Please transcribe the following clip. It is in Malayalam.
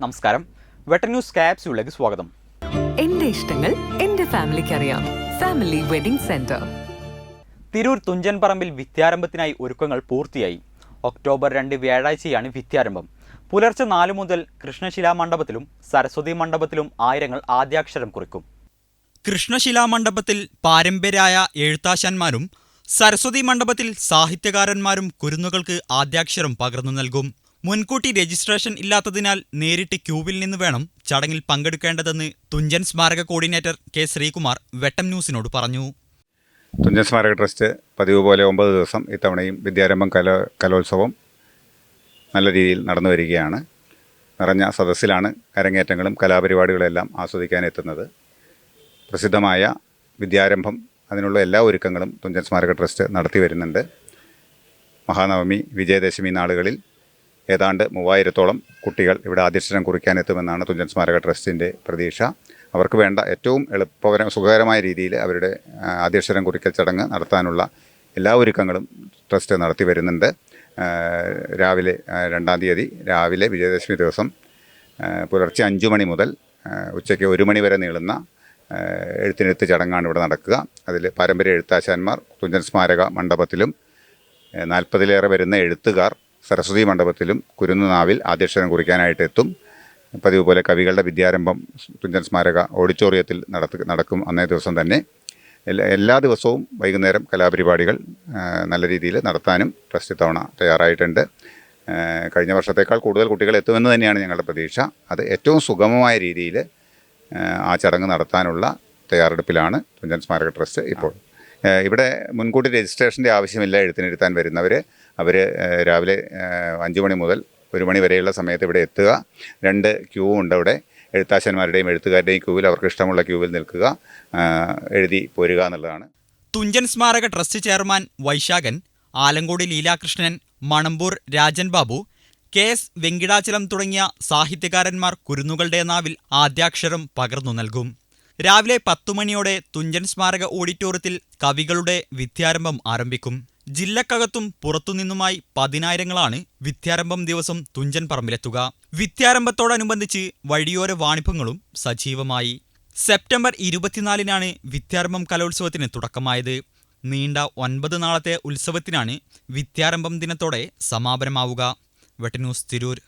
നമസ്കാരം. വെട്ട ന്യൂസ് ക്യാപ്സ്യൂളിലേക്ക് സ്വാഗതം. എന്റെ ഇഷ്ടങ്ങൾ എന്റെ ഫാമിലിക്ക് അറിയാം. Family wedding centre. തിരൂർ തുഞ്ചൻപറമ്പിൽ വിദ്യാരംഭത്തിനായി ഒരുക്കങ്ങൾ പൂർത്തിയായി. ഒക്ടോബർ രണ്ട് വ്യാഴാഴ്ചയാണ് വിദ്യാരംഭം. പുലർച്ചെ നാലു മുതൽ കൃഷ്ണശിലാ മണ്ഡപത്തിലും സരസ്വതി മണ്ഡപത്തിലും ആയിരങ്ങൾ ആദ്യാക്ഷരം കുറിക്കും. കൃഷ്ണശിലാ മണ്ഡപത്തിൽ പാരമ്പര്യായ എഴുത്താശാന്മാരും സരസ്വതി മണ്ഡപത്തിൽ സാഹിത്യകാരന്മാരും കുരുന്നുകൾക്ക് ആദ്യാക്ഷരം പകർന്നു നൽകും. മുൻകൂട്ടി രജിസ്ട്രേഷൻ ഇല്ലാത്തതിനാൽ നേരിട്ട് ക്യൂവിൽ നിന്ന് വേണം ചടങ്ങിൽ പങ്കെടുക്കേണ്ടതെന്ന് തുഞ്ചൻ സ്മാരക കോർഡിനേറ്റർ കെ ശ്രീകുമാർ വെട്ടം ന്യൂസിനോട് പറഞ്ഞു. തുഞ്ചൻ സ്മാരക ട്രസ്റ്റ് പതിവ് പോലെ ഒമ്പത് ദിവസം ഇത്തവണയും വിദ്യാരംഭം കല കലോത്സവം നല്ല രീതിയിൽ നടന്നു വരികയാണ്. നിറഞ്ഞ സദസ്സിലാണ് അരങ്ങേറ്റങ്ങളും കലാപരിപാടികളെല്ലാം ആസ്വദിക്കാൻ എത്തുന്നത്. പ്രസിദ്ധമായ വിദ്യാരംഭം അതിനുള്ള എല്ലാ ഒരുക്കങ്ങളും തുഞ്ചൻ സ്മാരക ട്രസ്റ്റ് നടത്തി വരുന്നുണ്ട്. മഹാനവമി വിജയദശമി നാളുകളിൽ ഏതാണ്ട് മൂവായിരത്തോളം കുട്ടികൾ ഇവിടെ ആദ്യക്ഷരം കുറിക്കാനെത്തുമെന്നാണ് തുഞ്ചൻ സ്മാരക ട്രസ്റ്റിന്റെ പ്രതീക്ഷ. അവർക്ക് വേണ്ട ഏറ്റവും എളുപ്പകര സുഖകരമായ രീതിയിൽ അവരുടെ ആദ്യക്ഷരം കുറിക്കൽ ചടങ്ങ് നടത്താനുള്ള എല്ലാ ഒരുക്കങ്ങളും ട്രസ്റ്റ് നടത്തി വരുന്നുണ്ട്. രാവിലെ രണ്ടാം തീയതി രാവിലെ വിജയദശമി ദിവസം പുലർച്ചെ അഞ്ചു മണി മുതൽ ഉച്ചയ്ക്ക് ഒരു മണി വരെ നീളുന്ന എഴുത്തിനെഴുത്ത് ചടങ്ങാണ് ഇവിടെ നടക്കുക. അതിൽ പാരമ്പര്യ എഴുത്താശാന്മാർ തുഞ്ചൻ സ്മാരക മണ്ഡപത്തിലും നാൽപ്പതിലേറെ വരുന്ന എഴുത്തുകാർ സരസ്വതി മണ്ഡപത്തിലും കുരുന്നുനാവിൽ ആദ്യക്ഷരം കുറിക്കാനായിട്ട് എത്തും പതിവ് പോലെ കവികളുടെ വിദ്യാരംഭം തുഞ്ചൻ സ്മാരക ഓഡിറ്റോറിയത്തിൽ നടത്ത നടക്കും അന്നേ ദിവസം തന്നെ. എല്ലാ എല്ലാ ദിവസവും വൈകുന്നേരം കലാപരിപാടികൾ നല്ല രീതിയിൽ നടത്താനും ട്രസ്റ്റ് തവണ തയ്യാറായിട്ടുണ്ട്. കഴിഞ്ഞ വർഷത്തേക്കാൾ കൂടുതൽ കുട്ടികൾ എത്തുമെന്ന് തന്നെയാണ് ഞങ്ങളുടെ പ്രതീക്ഷ. അത് ഏറ്റവും സുഗമമായ രീതിയിൽ ആ ചടങ്ങ് നടത്താനുള്ള തയ്യാറെടുപ്പിലാണ് തുഞ്ചൻ സ്മാരക ട്രസ്റ്റ് ഇപ്പോൾ. ഇവിടെ മുൻകൂട്ടി രജിസ്ട്രേഷന്റെ ആവശ്യമില്ല എഴുത്തിനിരുത്താൻ വരുന്നവർ അവർ രാവിലെ അഞ്ച് മണി മുതൽ ഒരു മണി വരെയുള്ള സമയത്ത് ഇവിടെ എത്തുക. രണ്ട് ക്യൂ ഉണ്ട് അവിടെ. എഴുത്താശന്മാരുടെയും എഴുത്തുകാരുടെയും ക്യൂവിൽ അവർക്ക് ഇഷ്ടമുള്ള ക്യൂവിൽ നിൽക്കുക. എഴുതി പോരുക എന്നുള്ളതാണ്. തുഞ്ചൻ സ്മാരക trust chairman Vaisakhan Alankode Leelakrishnan Manambur Rajan Babu K S Venkitachalam തുടങ്ങിയ സാഹിത്യകാരന്മാർ കുരുന്നുകളുടെ നാവിൽ ആദ്യാക്ഷരം പകർന്നു നൽകും. രാവിലെ പത്തു മണിയോടെ തുഞ്ചൻ സ്മാരക ഓഡിറ്റോറിയത്തിൽ കവികളുടെ വിദ്യാരംഭം ആരംഭിക്കും. ജില്ലക്കകത്തും പുറത്തുനിന്നുമായി പതിനായിരങ്ങളാണ് വിദ്യാരംഭം ദിവസം തുഞ്ചൻ പറമ്പിലെത്തുക. വിദ്യാരംഭത്തോടനുബന്ധിച്ച് വഴിയോര വാണിഭങ്ങളും സജീവമായി. സെപ്റ്റംബർ ഇരുപത്തിനാലിനാണ് വിദ്യാരംഭം കലോത്സവത്തിന് തുടക്കമായത്. നീണ്ട ഒൻപത് നാളത്തെ ഉത്സവത്തിനാണ് വിദ്യാരംഭം ദിനത്തോടെ സമാപനമാവുക. വെട്ടന്യൂസ് തിരൂർ.